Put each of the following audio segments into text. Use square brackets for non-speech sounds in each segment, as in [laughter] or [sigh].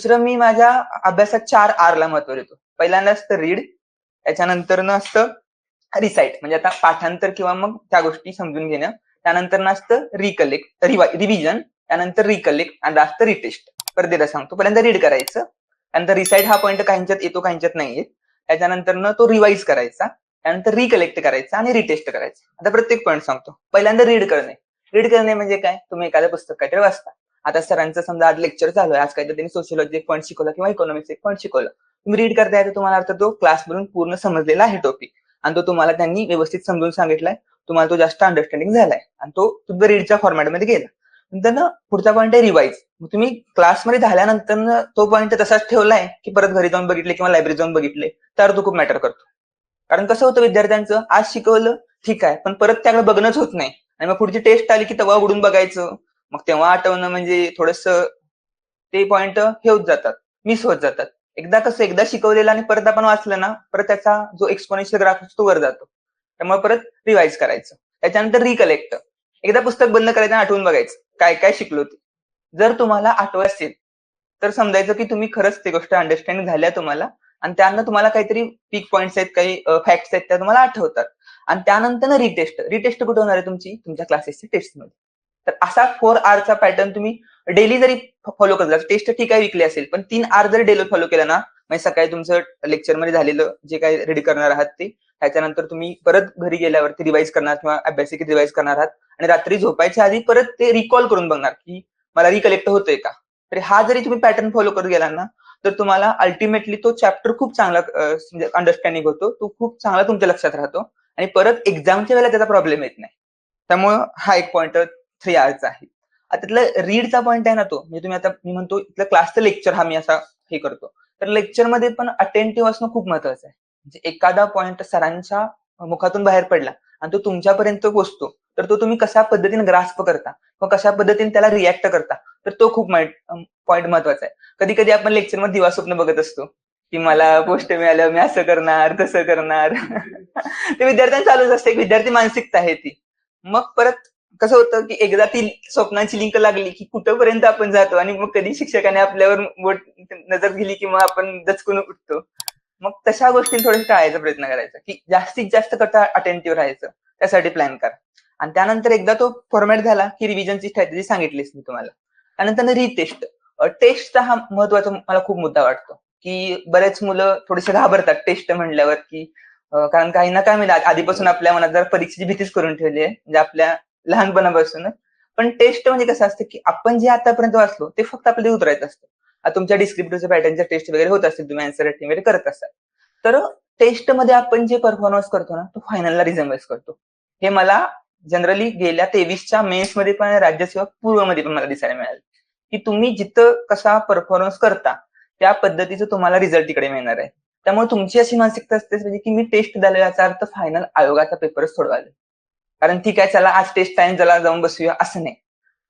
दुसरं मी माझ्या अभ्यासात चार आर ला महत्त्व देतो. पहिल्यांदा असतं रीड त्याच्यानंतर असतं रिसाईट म्हणजे आता पाठांतर किंवा मग त्या गोष्टी समजून घेणं. त्यानंतर असतं रिकलेक्ट रिव्हिजन त्यानंतर रिकलेक्ट आणि असतं रिटेस्ट परत एकदा सांगतो. पहिल्यांदा रीड करायचं. त्यानंतर रिसाईट हा पॉईंट काहींच्यात येतो काहींच्यात नाही येत. त्याच्यानंतर तो रिवाईज करायचा. त्यानंतर रिकलेक्ट करायचा आणि रिटेस्ट करायचा. आता प्रत्येक पॉईंट सांगतो. पहिल्यांदा रीड करणे. रीड करणे म्हणजे काय? तुम्ही एखादं पुस्तक काहीतरी वाचता. आता सरांचं समजा आज लेक्चर चालू आहे. आज काहीतरी त्यांनी सोशियोलॉजी एक पॉईंट शिकवलं किंवा इकॉनॉमिक्स एक पॉईंट शिकवलं. तुम्ही रीड करताय तर तुम्हाला अर्थ तो क्लासमधून पूर्ण समजलेला आहे टॉपिक आणि तो तुम्हाला त्यांनी व्यवस्थित समजून सांगितलाय. तुम्हाला तो जास्त अंडरस्टँडिंग झालाय. आणि तो तुम्ही रीडच्या फॉर्मॅटमध्ये गेला. नंतर ना पुढचा पॉईंट आहे रिवाईज मग तुम्ही क्लासमध्ये झाल्यानंतर तो पॉईंट तसाच ठेवलाय की परत घरी जाऊन बघितले किंवा लायब्ररी जाऊन बघितले तर तो खूप मॅटर करतो. कारण कसं होतं विद्यार्थ्यांचं? आज शिकवलं ठीक आहे. पण परत त्याकडे बघणंच होत नाही. आणि मग पुढची टेस्ट आली की तेव्हा उडून बघायचं. मग तेव्हा आठवणं म्हणजे थोडस ते पॉइंट हे होत जातात मिस होत जातात. एकदा कसं एकदा शिकवलेलं आणि परत आपण वाचलं ना परत त्याचा जो एक्सपोनेन्शियल ग्राफ असतो वर जातो. त्यामुळे परत रिवाईज करायचं. त्याच्यानंतर रिकलेक्ट एकदा पुस्तक बंद करायचं आणि आठवून बघायचं. काय काय शिकलो ते. जर तुम्हाला आठवत असेल तर समजायचं की तुम्ही खरंच ते गोष्ट अंडरस्टँड झाल्या तुम्हाला आणि त्यांना तुम्हाला काहीतरी पीक पॉईंट्स आहेत काही फॅक्ट्स आहेत त्या तुम्हाला आठवतात. आणि त्यानंतर रिटेस्ट रिटेस्ट कुठे होणार आहे तुमची? तुमच्या क्लासेसच्या टेस्टमध्ये तर असा फोर आरचा पॅटर्न तुम्ही डेली जरी फॉलो करत टेस्ट ठीक आहे विकली असेल. पण तीन आर जरी डेली फॉलो केला ना म्हणजे सकाळी तुमचं लेक्चरमध्ये झालेलं जे काही रेडी करणार आहात ते त्याच्यानंतर तुम्ही परत घरी गेल्यावरती रिवाईज करणार किंवा अभ्यासिक रिवाईज करणार आहात. आणि रात्री झोपायच्या आधी परत ते रिकॉल करून बघणार की मला रिकलेक्ट होतोय का? तर हा जरी तुम्ही पॅटर्न फॉलो करत गेला ना तर तुम्हाला अल्टिमेटली तो चॅप्टर खूप चांगला अंडरस्टँडिंग म्हणजे होतो. तो खूप चांगला तुमच्या लक्षात राहतो. आणि परत एक्झामच्या वेळेला त्याचा प्रॉब्लेम येत नाही. त्यामुळं हा एक पॉईंट थ्री आरचा आहे आता त्यातला रीडचा पॉईंट आहे ना तो म्हणजे तुम्ही आता मी म्हणतो इथलं क्लासचं लेक्चर हा मी असा हे करतो. तर लेक्चरमध्ये पण अटेंटिव्ह असणं खूप महत्वाचं आहे. म्हणजे एखादा पॉईंट सरांच्या मुखातून बाहेर पडला आणि तो तुमच्यापर्यंत पोचतो तर तो तुम्ही कशा पद्धतीने ग्रास्प करता किंवा कशा पद्धतीने त्याला रिॲक्ट करता तर तो खूप पॉईंट महत्त्वाचा आहे. कधी कधी आपण लेक्चरमध्ये दिवा स्वप्न बघत असतो की मला पोस्ट मिळालं मी असं करणार तसं करणार. [laughs] ते विद्यार्थ्यांना चालूच असते एक विद्यार्थी मानसिकता आहे ती. मग परत कसं होतं की एकदा ती स्वप्नांची लिंक लागली की कुठंपर्यंत आपण जातो आणि मग कधी शिक्षकाने आपल्यावर बोट नजर गेली की मग आपण दचकून उठतो. मग तशा गोष्टी थोडं टाळायचा प्रयत्न करायचा की जास्तीत जास्त कथा अटेंटिव्ह राहायचं. त्यासाठी प्लॅन करा. आणि त्यानंतर एकदा तो फॉर्मॅट झाला की रिव्हिजनची स्ट्रॅटेजी सांगितलीच मी तुम्हाला. त्यानंतर रिटेस्ट. टेस्टचा हा महत्त्वाचा मला खूप मुद्दा वाटतो की बरेच मुलं थोडेसे घाबरतात टेस्ट म्हणल्यावर की कारण काही ना काय म्हणजे आधीपासून आपल्या मनात जर परीक्षेची भीतीच करून ठेवली आहे. म्हणजे आपल्या लहानपणापासून. पण टेस्ट म्हणजे कसं असतं की आपण जे आतापर्यंत वाचलो ते फक्त आपल्याला उतरायचं असतं. तुमच्या डिस्क्रिप्टिव्ह पॅटर्नच्या टेस्ट वगैरे होत असतील तुम्ही आन्सर रायटिंग वगैरे करत असाल. तर टेस्टमध्ये आपण जे परफॉर्मन्स करतो ना तो फायनलला रिझम्बल्स करतो. हे मला जनरली गेल्या तेवीसच्या मेन्समध्ये पण राज्यसेवा पूर्वमध्ये पण मला दिसायला मिळालं. की तुम्ही जिथं कसा परफॉर्मन्स करता त्या पद्धतीचं तुम्हाला रिझल्ट तिकडे मिळणार आहे. त्यामुळे तुमची अशी मानसिकता असते म्हणजे की मी टेस्ट झालो याचा अर्थ फायनल आयोगाचा पेपरच सोडवायला. कारण ठीक आहे चला आज टेस्ट टाइम चला जाऊन बसूया असं नाही.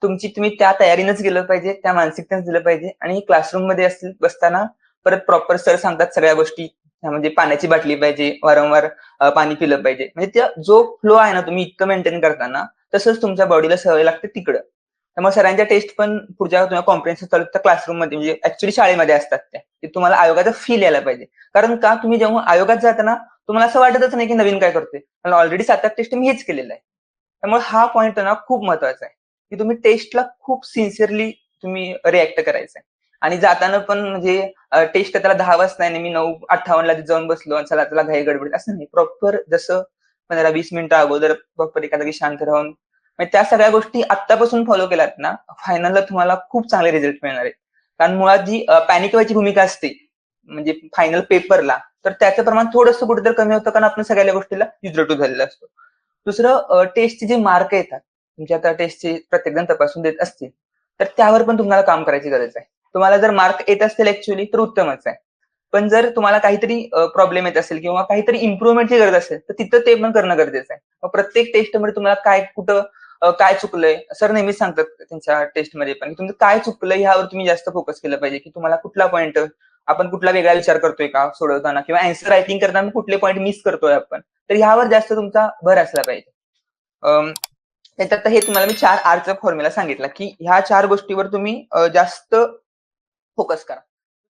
तुमची तुम्ही त्या तयारीनंच गेलं पाहिजे त्या मानसिकतेच दिलं पाहिजे आणि क्लासरूममध्ये असतील बसताना परत प्रॉपर सर सांगतात सगळ्या गोष्टी म्हणजे पाण्याची बाटली पाहिजे वारंवार पाणी पिलं पाहिजे. म्हणजे त्या जो फ्लो आहे ना तुम्ही इतकं मेंटेन करताना तसंच तुमच्या बॉडीला सवय लागते तिकडं. त्यामुळे सरांच्या टेस्ट पण पुढच्या तुम्हाला कॉन्फरन्स चालू तर क्लासरूममध्ये म्हणजे ऍक्च्युली शाळेमध्ये असतात त्या. तुम्हाला आयोगाचा फील यायला पाहिजे. कारण का तुम्ही जेव्हा आयोगात जाताना तुम्हाला असं वाटतच नाही की नवीन काय करतोय. मला ऑलरेडी सात आठ टेस्ट मी हेच केलेलं आहे. त्यामुळे हा पॉईंट ना खूप महत्त्वाचा आहे. की तुम्ही टेस्टला खूप सिन्सिअरली तुम्ही रिॲक्ट करायचं आहे आणि जाताना पण म्हणजे टेस्ट त्याला दहा वाजता नाही मी नऊ अठ्ठावन्नला जाऊन बसलो आणि चला त्याला घाई गडबड असं नाही. प्रॉपर जसं पंधरा वीस मिनिटं अगोदर प्रॉपर एखादा शांत राहून. त्या सगळ्या गोष्टी आत्तापासून फॉलो केल्यात ना फायनलला तुम्हाला खूप चांगले रिझल्ट मिळणार आहेत. कारण मुळात जी पॅनिक व्हायची भूमिका असते म्हणजे फायनल पेपरला तर त्याचं प्रमाण थोडंसं कुठेतरी कमी होतं कारण आपण सगळ्या गोष्टीला युजरटू झालेला असतो. दुसरं टेस्टचे जे मार्क येतात तुमच्या आता टेस्टचे प्रत्येकजण तपासून देत असतील तर त्यावर पण तुम्हाला काम करायची गरज आहे. तुम्हाला जर मार्क येत असतील ऍक्च्युली तर उत्तमच आहे. पण जर तुम्हाला काहीतरी प्रॉब्लेम येत असेल किंवा काहीतरी इम्प्रुव्हमेंटची गरज असेल तर तिथं ते पण करणं गरजेचं आहे. मग प्रत्येक टेस्टमध्ये तुम्हाला काय कुठं काय चुकलंय? सर नेहमीच सांगतात त्यांच्या टेस्टमध्ये पण तुमचं काय चुकलंय ह्यावर तुम्ही जास्त फोकस केलं पाहिजे की तुम्हाला कुठला पॉईंट आपण कुठला वेगळा विचार करतोय का सोडवताना? किंवा अँसर रायटिंग करताना कुठले पॉईंट मिस करतोय आपण? तर ह्यावर जास्त तुमचा भर असला पाहिजे. त्याच्यात हे तुम्हाला मी चार आरचा फॉर्म्युला सांगितला की ह्या चार गोष्टीवर तुम्ही जास्त फोकस करा.